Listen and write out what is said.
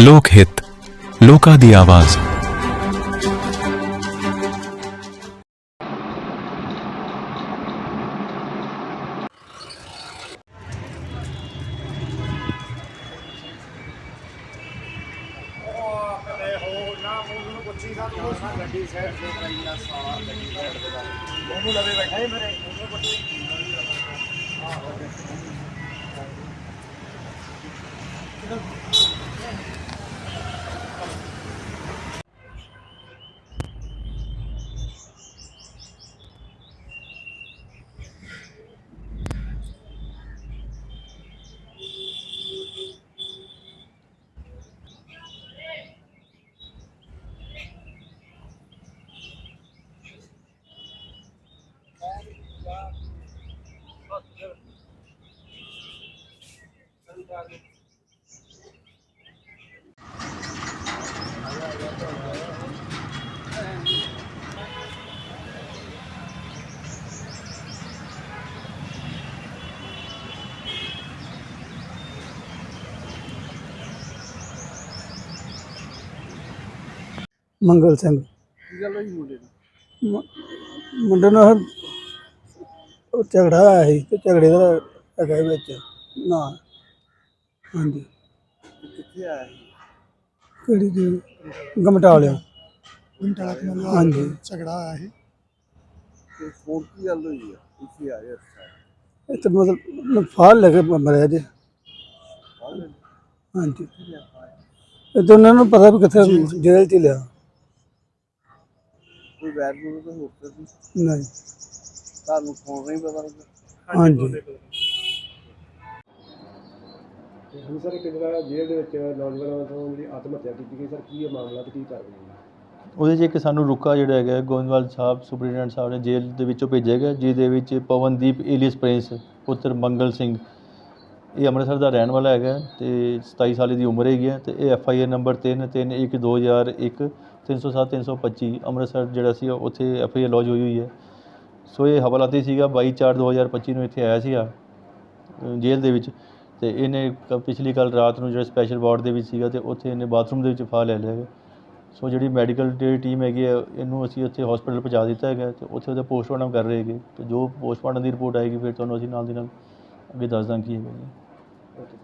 लोकहित लोका दी आवाज़ ਮੰਗਲ ਸਿੰਘ। ਕੀ ਗੱਲ ਹੋਈ ਮੁੰਡੇ ਨੂੰ ਮ- ਮੁੰਡੇ ਨਾਲ ਉਹ ਝਗੜਾ ਆਇਆ ਸੀ ਤੇ ਝਗੜੇ ਦਾ ਹੈਗਾ ਵਿੱਚ। ਨਾ। ਹਾਂਜੀ। ਕਿੱਥੇ ਆਇਆ ਸੀ? ਕਿਹੜੀ ਜੀ ਗਮਟਾ ਲਿਆ ਘੰਟਾ ਕੁ ਮਤਲਬ ਹਾਂਜੀ। ਝਗੜਾ ਆਇਆ ਸੀ। ਤੇ ਫੋਨ ਕੀ ਗੱਲ ਹੋਈ ਆ? ਇੱਥੇ ਆਏ ਅੱਛਾ ਇੱਥੇ ਮਤਲਬ ਫਾਲ ਲੈ ਕੇ ਮ- ਮਰਿਆ ਜੀ। ਕੱਲ ਹਾਂਜੀ। ਇਹ ਤਾਂ ਉਹਨਾਂ ਨੂੰ ਪਤਾ ਵੀ ਕਿੱਥੇ ਜੇਲ੍ਹ ਚ ਹੀ ਲਿਆ। ਕੋਈ ਵੈਰ ਨੂੰ ਤਾਂ ਹੋ ਸਕਦਾ ਸੀ ਨਹੀਂ। ਤੁਹਾਨੂੰ ਫੋਨ ਨਹੀਂ ਪਤਾ ਲੱਗਾ ਹਾਂਜੀ। ਹੁਣ ਸਰ ਇੱਕ ਜਿਹੜਾ ਜੇਲ੍ਹ ਦੇ ਵਿੱਚ ਨੌਜਵਾਨਾਂ ਤੋਂ ਜਿਹੜੀ ਆਤਮ ਹੱਤਿਆ ਕੀਤੀ ਗਈ, ਸਰ ਕੀ ਇਹ ਮਾਮਲਾ ਤੇ ਕੀ ਕਾਰਵਾਈ ਹੋਈ? ਉਹਦੇ 'ਚ ਇੱਕ ਸਾਨੂੰ ਰੁਕਾ ਜਿਹੜਾ ਹੈਗਾ ਗੋਇੰਦਵਾਲ ਸਾਹਿਬ ਸੁਪਰੀਡੈਂਟ ਸਾਹਿਬ ਨੇ ਜੇਲ੍ਹ ਦੇ ਵਿੱਚੋਂ ਭੇਜਿਆ ਗਿਆ, ਜਿਹਦੇ ਵਿੱਚ ਪਵਨਦੀਪ ਏਲੀਅਸ ਪ੍ਰਿੰਸ, ਪੁੱਤਰ ਮੰਗਲ ਸਿੰਘ। ਇਹ ਅੰਮ੍ਰਿਤਸਰ ਦਾ ਰਹਿਣ ਵਾਲਾ ਹੈਗਾ ਤੇ 27 ਸਾਲ ਦੀ ਉਮਰ ਹੈਗੀ ਹੈ ਤੇ ਇਹ F I R number 3 3 1 2001 307 325 Amritsar ਜਿਹੜਾ ਸੀ ਉੱਥੇ ਐਫ ਆਈ ਆਰ ਲੌਜ ਹੋਈ ਹੋਈ ਹੈ। ਸੋ ਇਹ ਹਵਾਲਾਤੀ ਸੀਗਾ 22 4 2025 ਨੂੰ ਇੱਥੇ ਆਇਆ ਸੀਗਾ ਜੇਲ੍ਹ ਦੇ ਵਿੱਚ। ਅਤੇ ਇਹਨੇ ਕ- ਪਿਛਲੀ ਕੱਲ੍ਹ ਰਾਤ ਨੂੰ ਜਿਹੜਾ ਸਪੈਸ਼ਲ ਵਾਰਡ ਦੇ ਵਿੱਚ ਸੀਗਾ ਅਤੇ ਉੱਥੇ ਇਹਨੇ ਬਾਥਰੂਮ ਦੇ ਵਿੱਚ ਫਾਹ ਲੈ ਲਿਆ ਹੈਗਾ। ਸੋ ਜਿਹੜੀ ਮੈਡੀਕਲ ਜਿਹੜੀ ਟੀਮ ਹੈਗੀ ਹੈ ਇਹਨੂੰ ਅਸੀਂ ਉੱਥੇ ਹਸਪੀਟਲ ਪਹੁੰਚਾ ਦਿੱਤਾ ਹੈਗਾ ਅਤੇ ਉੱਥੇ ਉਹਦਾ ਪੋਸਟਮਾਰਟਮ ਕਰ ਰਹੇ ਹੈਗੇ। ਅਤੇ ਜੋ ਪੋਸਟਮਾਰਟਮ ਦੀ ਰਿਪੋਰਟ ਆਏਗੀ, ਫਿਰ ਤੁਹਾਨੂੰ ਅਸੀਂ ਨਾਲ ਦੀ ਨਾਲ ਅੱਗੇ ਦੱਸ ਦਾਂਗੇ ਕੀ ਹੈਗਾ ਜੀ। ਓਕੇ